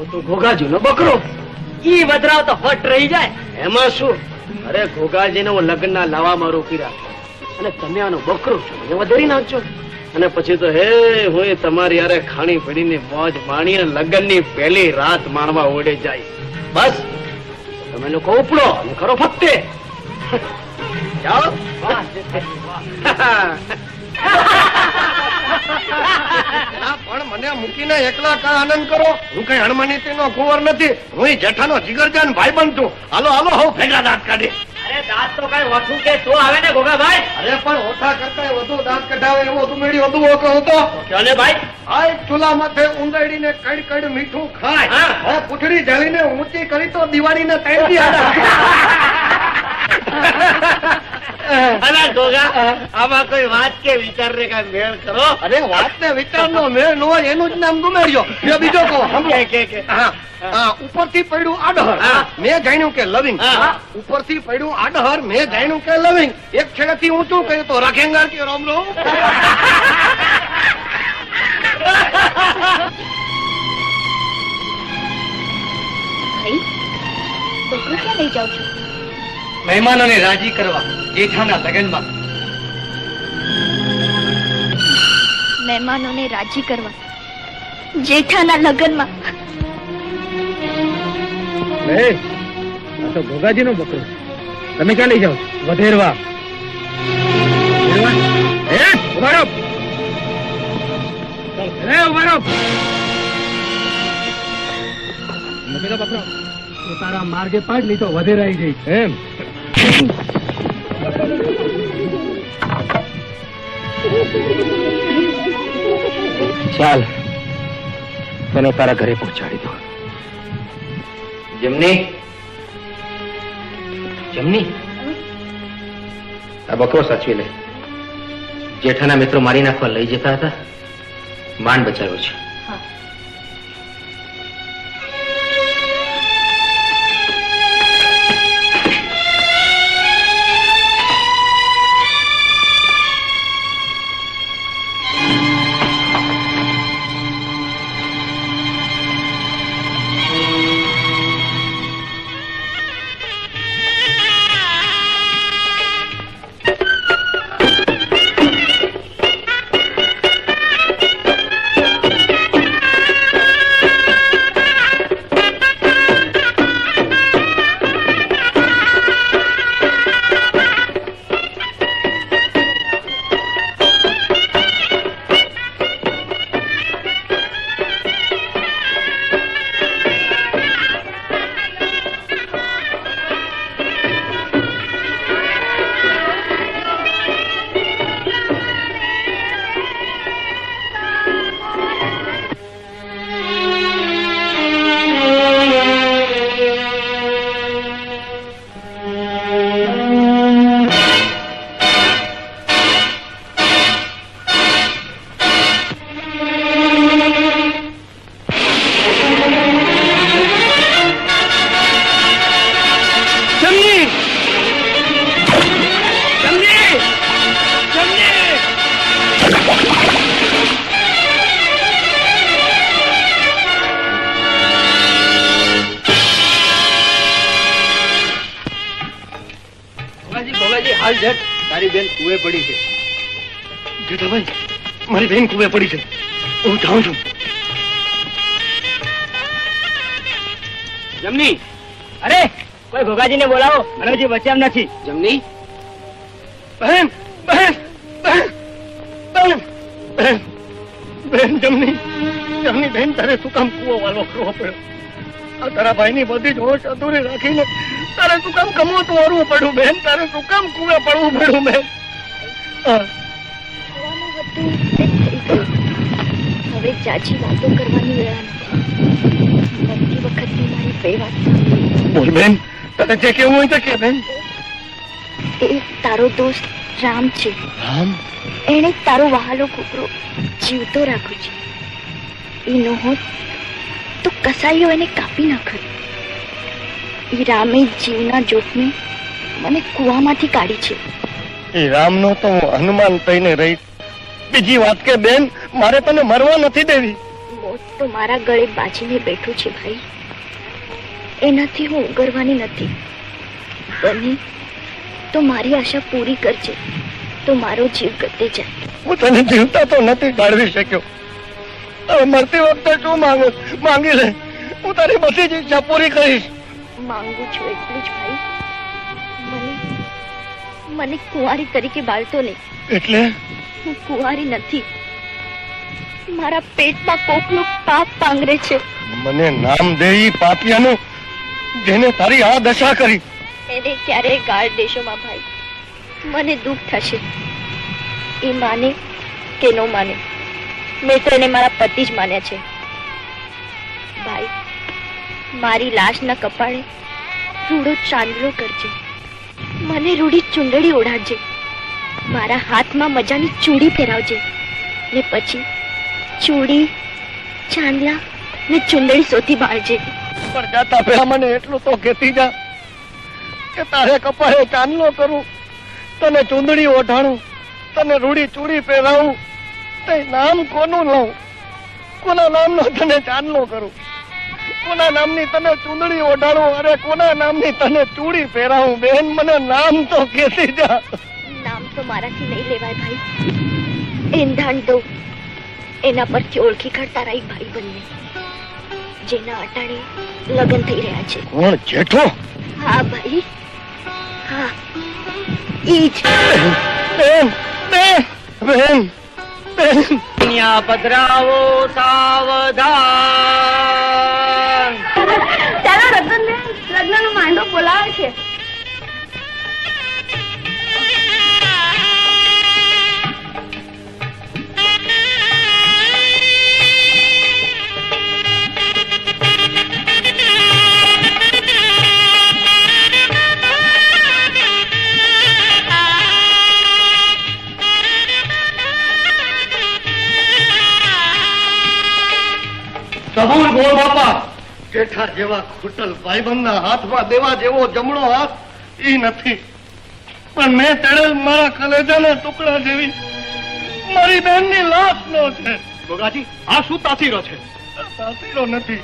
ઓ તો ઘોઘાજીનો બકરો. ઈ વધરાવ તો ફટ રહી જાય. એમાં શું? અરે ઘોઘાજીને હું લગ્નના લાવામાં રોકી રાખો. અને તમે આનો બકરો છો એ વધારી નાખજો. અને પછી તો હે હું તમારી યારે ખાણી પડીને મોજ માણી અને લગ્નની પહેલી રાત માણવા ઓડે જાય. બસ. તમે લોકો ઉપડો અને ખરો ફક્તે જાઓ. ના, પણ મને મૂકીને એકલા કા આનંદ કરો. હું કઈ હણમાનીતી નો કુંવર નથી. હું જેઠાનો જીગરજાન ભાઈબંધ છું. હાલો હાલો હું ભેગા દાંત કાઢી. અરે દાંત તો કઈ ઓછું કે તો આવે ને ગોગાભાઈ અરે પણ ઓછા કરતા વધુ દાંત કઢાવે એવો વધુ ઓકો હતો ચાલે ભાઈ? માથે ઊંડાડીને કડ કડ મીઠું ખાય. હા. હવે પૂંછડી ઢળીને ઊંચી કરી તો દિવાળીને આડા. અલા ગોગા આમાં કોઈ વાત કે વિચાર ને કઈ મેળ કરો અરે વાત ને વિચાર નો મેળ નો હોય એનું જ નામ ગુમેડ્યો. મેં બીજો કહો. કે કે કે. હા, હા, ઉપરથી પડ્યું આડહર. મેં જાણ્યું કે લવિંગ. ઉપરથી પડ્યું આડહર મેં જાણ્યું કે લવિંગ. એક છેડેથી ઊંચું કહ્યું તો રાખેંગા કે રામ રામ. લઈ જાઉં છું. મહેમાનોને રાજી કરવા જેઠાના લગ્નમાં. મહેમાનોને રાજી કરવા જેઠાના લગ્નમાં. આ તો ભોગાજી નો બકરો. તમે ક્યાં લઈ જાઓ? વધેરવા. તારા માર્ગે પાડ નહીં તો વધેરાઈ જઈશ. એમ. ચાલ. તને તારા ઘરે પહોંચાડી દો જમની? જમની? આ બકરો સાચવી લે. જેઠાના મિત્રો મારી નાખવા લઈ જતા હતા. માંડ બચાવ્યો છે. બેન કુએ પડી છે. જેઠાભાઈ મારી બેન કુએ પડી છે. હું જાઉં છું. જમની. અરે કોઈ ભોગાજીને બોલાવો. મને હજી બચ્યા નથી. જમની? બહેન બહેન બહેન બહેન બહેન બહેન જમની જમની બહેન તારે શું કામ કુવો વાલો કરવો પડ્યો? આ તારા ભાઈની બધી જ હોશ અધૂરી રાખીને તારે શું કામ કમોતું વારવું પડ્યું બેન? તારે શું કામ કુવે પડવું પડ્યું બેન? હા. થવાનું હતું તે થઈ ગયું હવે ચાચી વાતો કરવાની વેળા નથી. મારી બે વાત બોલ બેન તને જે કેવું હોય તો કે બેન. એ તારો દોસ્ત રામ છે. રામ? એણે તારો વહાલો કૂકરો જીવતો રાખ્યો છે. એ ન હોત તો કસાઈઓ એને કાપી નાખત એ રામે જીવના જોખમે મને કૂવામાંથી કાઢી છે. એ રામનો તો હું હનુમાન થઈને રહીશ બીજી વાત કે બેન મારે તને મરવા નથી દેવી. મોત તો મારા ગળે બાજીને બેઠું છે ભાઈ. એનાથી હું ઉગરવાની નથી. બને તો મારી આશા પૂરી કરજે. તો મારો જીવ ગતે જાય. હું તને જીવતા તો નથી ગાળવી શક્યો. હવે મરતી વખતે શું માંગે? માંગી લે. હું તારી બધી જ ઈચ્છા પૂરી કરીશ. માંગુ છું એટલું જ ભાઈ. મને કુંવારી તરીકે બાળતો નહીં. એટલે? હું કુંવારી નથી. મારા પેટમાં કોકનું પાપ પાંગરે છે. મને નામ દે પાપિયાનું જેને તારી આ દશા કરી. એને ક્યારેય ગાળ દેશોમાં ભાઈ. મને દુઃખ થશે. એ માને કે નો માને. મેં તો એને મારા પતિ જ માન્યા છે. ભાઈ મારી લાશના કપાળે રૂડો ચાંદલો કરજે. મને રૂડી ચુંદડી ઓઢાડજે. મારા હાથમાં મજાની ચૂડી પહેરાવજે. ને પછી ચૂડી, ચાંદલા ને ચુંદડી સોથી બાળજે. પણ જાતા પહેલા મને એટલું તો કહેતી જા કે તારે કપાળે ચાંદલો કરું, તને ચુંદડી ઓઢાણું, તને રૂડી ચૂડી પહેરાવું તે નામ કોનું લઉં? કોના નામનો તને ચાંદલો કરું? કોના નામની તને ચૂંદડી ઓઢાડું? અરે કોના નામની તને ચૂડી પહેરાવું? બેન મને નામ તો કેતી જા. નામ તો મારાથી નહીં લેવાય ભાઈ. એંધાણ દઉં એના પરથી ઓળખી કાઢતા રહી ભાઈ બંને. જેના અટાણે લગ્ન થઈ રહ્યા છે. કોણ? જેઠો? હા ભાઈ. હા. ઈ જ. બેન બેન બેન બેન. પધરાવો સાવધાન. જેઠા જેવા ખોટલ ભાઈબંધના હાથમાં દેવા જેવો જમણો હાથ એ નથી. પણ મેં તેડેલ મારા કલેજાના ટુકડા જેવી મારી બહેનની લાશ નો છે. ગોગાજી આ શું તાસીરો છે? તાસીરો નથી.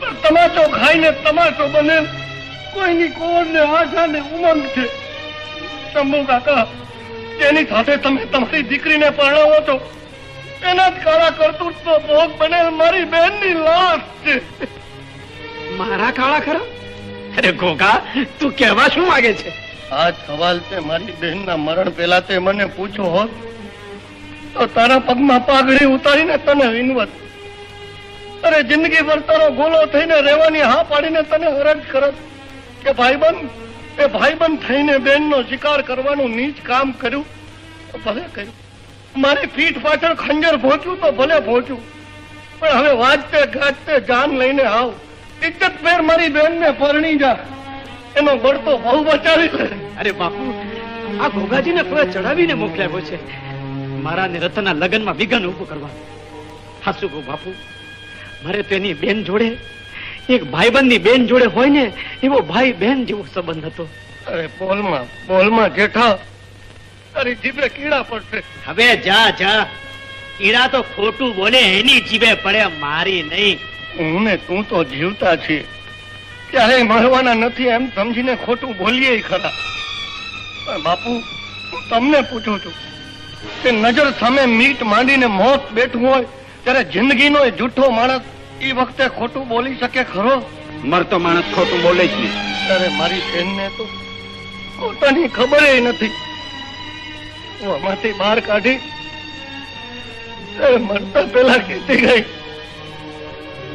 પણ તમાચો ખાઈને તમાચો બને કોઈની કોણ ને આશા ને ઉમંગ છે. શંભુ કાકા તેની સાથે તમે તમારી દીકરીને પરણાવો છો એના જ કાળા કરતૂતનો ભોગ બનેલ મારી બેનની લાશ છે. મારા કાળા ખરા? અરે ગોગા, તું કહેવા શું માંગે છે? આ સવાલ તે મારી બહેનના મરણ પહેલા તે મને પૂછ્યો હોત, તો તારા પગમાં પાઘડી ઉતારીને તને વિનવત. અરે જિંદગી ભર ગોલો થઈને રહેવાની હા પાડીને તને હરજ કરત કે ભાઈબંધ એ ભાઈબંધ થઈને બેનનો શિકાર કરવાનું નીચ કામ કર્યું, તો ભલે કર્યું. મારી પીઠ પાછળ ખંજર ભોચ્યું તો ભલે ભોચ્યું. પણ હવે વાજતે ગાજતે જાન લઈને આવ. ઇજ્જત ફેર મારી બેનને પરણી જા. એનો ગળતો બહુ બચાવી લે. અરે બાપુ આ ઘોઘાજીને કોઈ ચડાવીને મોકલાવ્યો છે. મારા ને રતના લગ્નમાં વિઘન ઊભું કરવા. હાસુ ગો બાપુ? મારે તો એની બેન જોડે એક ભાઈબંધની બેન જોડે હોય ને એવો ભાઈ બેન જેવો સંબંધ હતો. અરે બોલમાં બોલમાં જેઠા તારી જીભે કીડા પડશે. હવે જા જા. કીડા તો ખોટું બોલે એની જીભે પડે મારી નહીં. હું ને તું તો જીવતા છીએ ક્યારેય મળવાના નથી એમ સમજીને ખોટું બોલીએ ખરા. પણ બાપુ હું તમને પૂછું છું કે નજર સામે મીટ માંડીને મોત બેઠું હોય ત્યારે જિંદગીનો એ જૂઠો માણસ એ વખતે ખોટું બોલી શકે ખરો? મરતો માણસ ખોટું બોલે જ નહીં. ત્યારે મારી બેનને તો પોતાની ખબર નથી. હું આમાંથી બહાર કાઢી મરતા પેલા કીધી ગઈ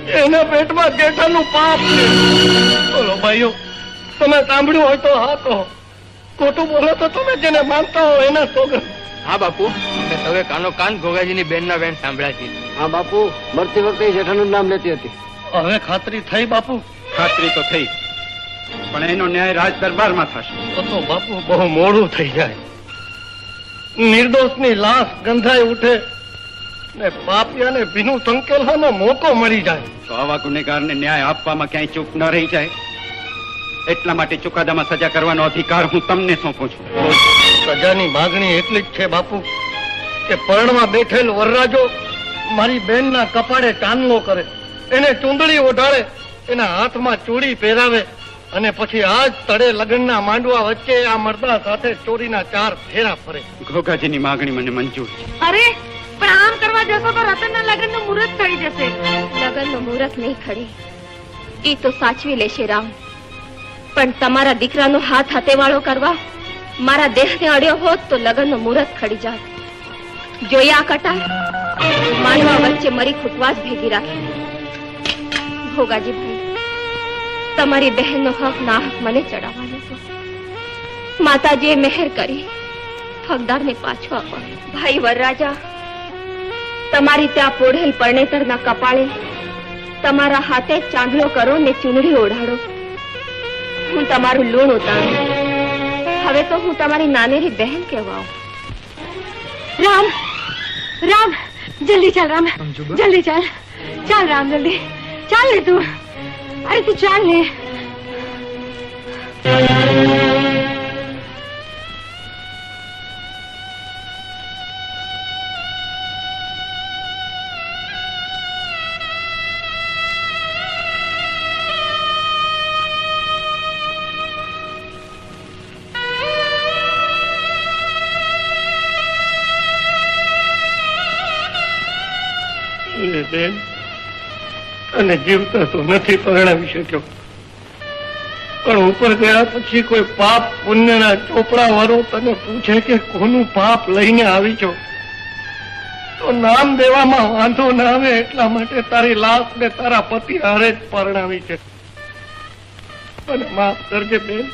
એના પેટમાં જેઠાનું પાપ છે. બોલો ભાઈઓ તમે સાંભળ્યું હોય તો હા કહો. ખોટું બોલો તો તમે જેને માનતા હો એના સોગંદ હા બાપુ અમે સૌએ કાનો કાન ગોગાજીની બેનના બેન સાંભળ્યા છે હા બાપુ મરતી વખતે જેઠાનું નામ લેતી હતી. હવે ખાતરી થઈ બાપુ? ખાતરી તો થઈ. પણ એનો ન્યાય રાજ દરબારમાં થશે. તો તો બાપુ બહુ મોડું થઈ જાય. નિર્દોષની લાશ ગંધાઈ ઉઠે. ને પાપિયાને ભીનું સંકેલવાનો મોકો મળી જાય. તો આવા ગુનેગારને ન્યાય આપવામાં ક્યાંય ચૂક ન રહી જાય. એટલા માટે ચુકાદામાં સજા કરવાનો અધિકાર હું તમને સોંપું છું. સજાની માગણી એટલી જ છે બાપુ કે પરણમાં બેઠેલ વરરાજો મારી બેનના કપાળે કાનલો કરે. એને ચૂંદડી ઓઢાડે એના હાથમાં ચૂડી પહેરાવે અને પછી આજ તળે લગ્નના માંડવા વચ્ચે આ મરદા સાથે ચોરીના ચાર ફેરા ફરે. ઘોઘાજીની માગણી મને મંજૂર છે. અરે પણ આમ કરવા જશો તો રતનના લગ્નનું મુહૂર્ત થઈ જશે. લગ્નનું મુહૂર્ત નહીં ખડે. એ તો સાચવી લેશે રામ. પણ તમારા દીકરાનો હાથ હાથેવાળો કરવા મારા દેહને અડ્યો હોત તો લગ્નનું મુહૂર્ત ખડી જાત. જોયા કટા માનવા વચ્ચે મરી ખૂટવા જ ભેગી રાખી. ભોગાજી ભાઈ, તમારી બહેનનો હક ના હક મને ચડાવવાનો છે. માતાજીએ મહેર કરી હકદારને પાછો આપવા ભાઈ વરરાજા તમારી ત્યાં પોઢેલ પરણેતરના કપાળે તમારા હાથે ચાંદલો કરો ને ચૂંદડી ઓઢાડો. હું તમારું લૂણ ઉતારું. હવે તો હું તમારી નાનેરી બહેન કહેવાઉં. રામ રામ જલ્દી ચાલ રામ. જલ્દી ચાલ. ચાલ રામ જલ્દી. ચાલ ને તું. અરે તું ચાલ ને. બેન અને જીવતા તો નથી પરણાવી શક્યો પણ ઉપર ગયા પછી કોઈ પાપ પુણ્યના ચોપડા વાળો તને પૂછે કે કોનું પાપ લઈને આવી છો? તો નામ દેવામાં વાંધો ના આવે એટલા માટે તારી લાશ ને તારા પતિ હારે જ પરણાવી છે. અને માફ કરજે બેન.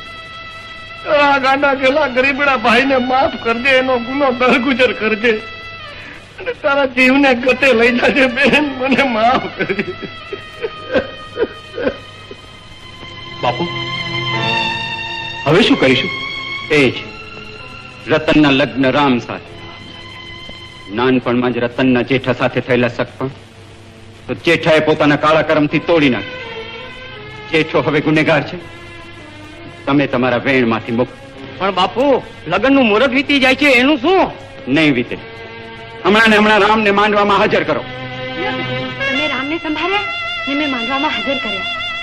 આ ગાંડા ગેલા ગરીબડા ભાઈને માફ કરજે, એનો ગુનો દરગુજર કરજે. અને તારા જીવને ગતે લઈ જાજે બેન મને માફ કરી. બાપુ હવે શું કરીશું? એ જ. રતનના લગ્ન રામ સાથે. નાનપણમાં જ રતનના જેઠા સાથે થયેલા સગપણ. તો જેઠાએ પોતાના કાળા કર્મથી તોડી નાખ્યો. જેઠો હવે ગુનેગાર છે. તમે તમારા વેણમાંથી મુક્ત. પણ બાપુ લગ્નનું મુહૂર્ત વીતી જાય છે એનું શું? નહીં વીતે. હમણાં ને હમણાં રામને માંડવામાં હાજર કરો. તમે રામને સંભાળ્યા ને મેં માંગવામાં હાજર કર્યા.